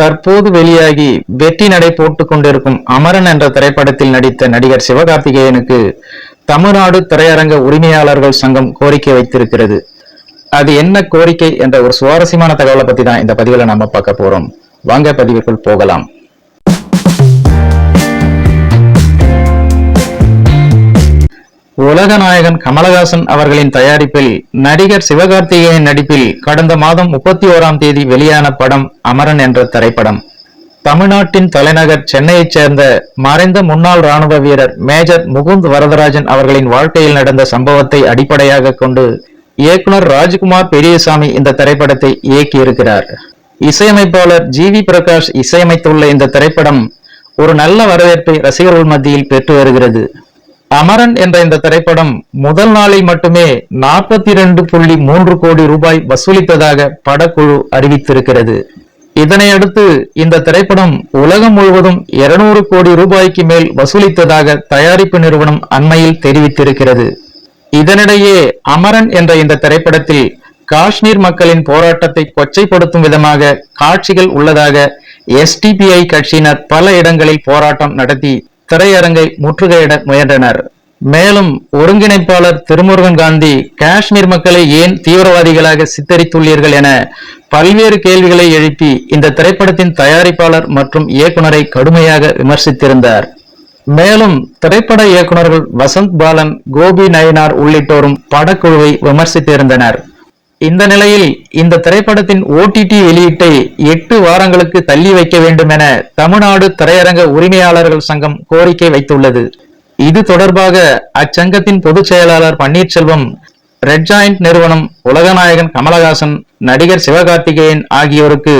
தற்போது வெளியாகி வெற்றி நடை போட்டுக் கொண்டிருக்கும் அமரன் என்ற திரைப்படத்தில் நடித்த நடிகர் சிவகார்த்திகேயனுக்கு தமிழ்நாடு திரையரங்க உரிமையாளர்கள் சங்கம் கோரிக்கை வைத்திருக்கிறது. அது என்ன கோரிக்கை என்ற ஒரு சுவாரஸ்யமான தகவலை பத்தி தான் இந்த பதிவுல நாம பார்க்க போறோம். வாங்க பதிவுக்குள் போகலாம். உலக நாயகன் கமலஹாசன் அவர்களின் தயாரிப்பில் நடிகர் சிவகார்த்திகேயன் நடிப்பில் கடந்த மாதம் முப்பத்தி ஓராம் தேதி வெளியான படம் அமரன் என்ற திரைப்படம். தமிழ்நாட்டின் தலைநகர் சென்னையைச் சேர்ந்த மறைந்த முன்னாள் ராணுவ வீரர் மேஜர் முகுந்த் வரதராஜன் அவர்களின் வாழ்க்கையில் நடந்த சம்பவத்தை அடிப்படையாக கொண்டு இயக்குனர் ராஜ்குமார் பெரியசாமி இந்த திரைப்படத்தை இயக்கியிருக்கிறார். இசையமைப்பாளர் ஜி வி பிரகாஷ் இசையமைத்துள்ள இந்த திரைப்படம் ஒரு நல்ல வரவேற்பை ரசிகர்கள் மத்தியில் பெற்று வருகிறது. அமரன் என்ற இந்த திரைப்படம் முதல் நாளில் மட்டுமே நாற்பத்தி இரண்டு புள்ளி மூன்று கோடி ரூபாய் வசூலித்ததாக படக்குழு அறிவித்திருக்கிறது. இதனையடுத்து இந்த திரைப்படம் உலகம் முழுவதும் 200 கோடி ரூபாய்க்கு மேல் வசூலித்ததாக தயாரிப்பு நிறுவனம் அண்மையில் தெரிவித்திருக்கிறது. இதனிடையே அமரன் என்ற இந்த திரைப்படத்தில் காஷ்மீர் மக்களின் போராட்டத்தை கொச்சைப்படுத்தும் விதமாக காட்சிகள் உள்ளதாக எஸ்டிபிஐ கட்சியினர் பல இடங்களில் போராட்டம் நடத்தி திரையரங்கை முற்றுகையிட முயன்றனர். மேலும் ஒருங்கிணைப்பாளர் திருமுருகன் காந்தி காஷ்மீர் மக்களை ஏன் தீவிரவாதிகளாக சித்தரித்துள்ளீர்கள் என பல்வேறு கேள்விகளை எழுப்பி இந்த திரைப்படத்தின் தயாரிப்பாளர் மற்றும் இயக்குனரை கடுமையாக விமர்சித்திருந்தார். மேலும் திரைப்பட இயக்குனர்கள் வசந்த் பாலன் கோபி நயனார் உள்ளிட்டோரும் படக்குழுவை விமர்சித்திருந்தனர். இந்த நிலையில் இந்த திரைப்படத்தின் ஓடிடி வெளியீட்டை எட்டு வாரங்களுக்கு தள்ளி வைக்க வேண்டும் என தமிழ்நாடு திரையரங்க உரிமையாளர்கள் சங்கம் கோரிக்கை வைத்துள்ளது. இது தொடர்பாக அச்சங்கத்தின் பொதுச் செயலாளர் பன்னீர்செல்வம் ரெட் ஜாயிண்ட் நிறுவனம் உலகநாயகன் கமலஹாசன் நடிகர் சிவகார்த்திகேயன் ஆகியோருக்கு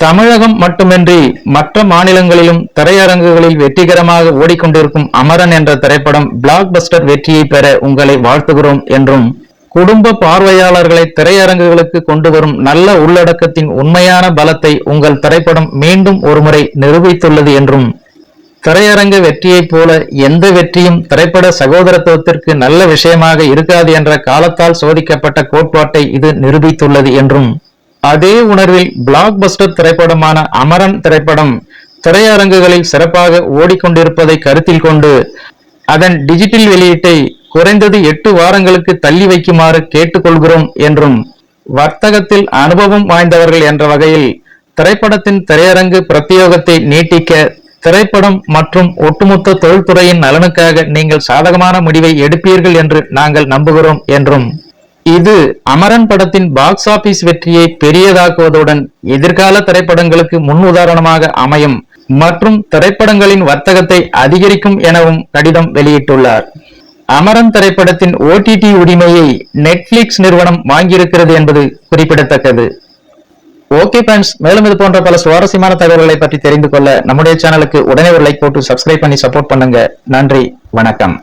தமிழகம் மட்டுமின்றி மற்ற மாநிலங்களிலும் திரையரங்குகளில் வெற்றிகரமாக ஓடிக்கொண்டிருக்கும் அமரன் என்ற திரைப்படம் பிளாக் பஸ்டர் வெற்றியை பெற உங்களை வாழ்த்துகிறோம் என்றும் குடும்ப பார்வையாளர்களை திரையரங்குகளுக்கு கொண்டு வரும் நல்ல உள்ளடக்கத்தின் உண்மையான பலத்தை உங்கள் திரைப்படம் மீண்டும் ஒருமுறை நிரூபித்துள்ளது என்றும் திரையரங்கு வெற்றியைப் போல எந்த வெற்றியும் திரைப்பட சகோதரத்துவத்திற்கு நல்ல விஷயமாக இருக்காது என்ற காலத்தால் சோதிக்கப்பட்ட கோட்பாட்டை இது நிரூபித்துள்ளது என்றும் அதே உணர்வில் பிளாக் பஸ்டர் திரைப்படமான அமரன் திரைப்படம் திரையரங்குகளில் சிறப்பாக ஓடிக்கொண்டிருப்பதை கருத்தில் கொண்டு அதன் டிஜிட்டல் வெளியீட்டை குறைந்தது எட்டு வாரங்களுக்கு தள்ளி வைக்குமாறு கேட்டுக்கொள்கிறோம் என்றும் வர்த்தகத்தில் அனுபவம் வாய்ந்தவர்கள் என்ற வகையில் திரைப்படத்தின் திரையரங்கு பிரத்யோகத்தை நீட்டிக்க திரைப்படம் மற்றும் ஒட்டுமொத்த தொழில்துறையின் நலனுக்காக நீங்கள் சாதகமான முடிவை எடுப்பீர்கள் என்று நாங்கள் நம்புகிறோம் என்றும் இது அமரன் படத்தின் பாக்ஸ் ஆபீஸ் வெற்றியை பெரியதாக்குவதுடன் எதிர்கால திரைப்படங்களுக்கு முன் உதாரணமாக அமையும் மற்றும் திரைப்படங்களின் வர்த்தகத்தை அதிகரிக்கும் எனவும் கடிதம் வெளியிட்டுள்ளார். அமரன் திரைப்படத்தின் ஓடிடி உரிமையை நெட்ஃபிளிக்ஸ் நிறுவனம் வாங்கியிருக்கிறது என்பது குறிப்பிடத்தக்கது. ஓகே ஃப்ரெண்ட்ஸ் மேலும் இது போன்ற பல சுவாரஸ்யமான தகவல்களை பற்றி தெரிந்து கொள்ள நம்முடைய சேனலுக்கு உடனே ஒரு லைக் போட்டு சப்ஸ்கிரைப் பண்ணி சப்போர்ட் பண்ணுங்க. நன்றி வணக்கம்.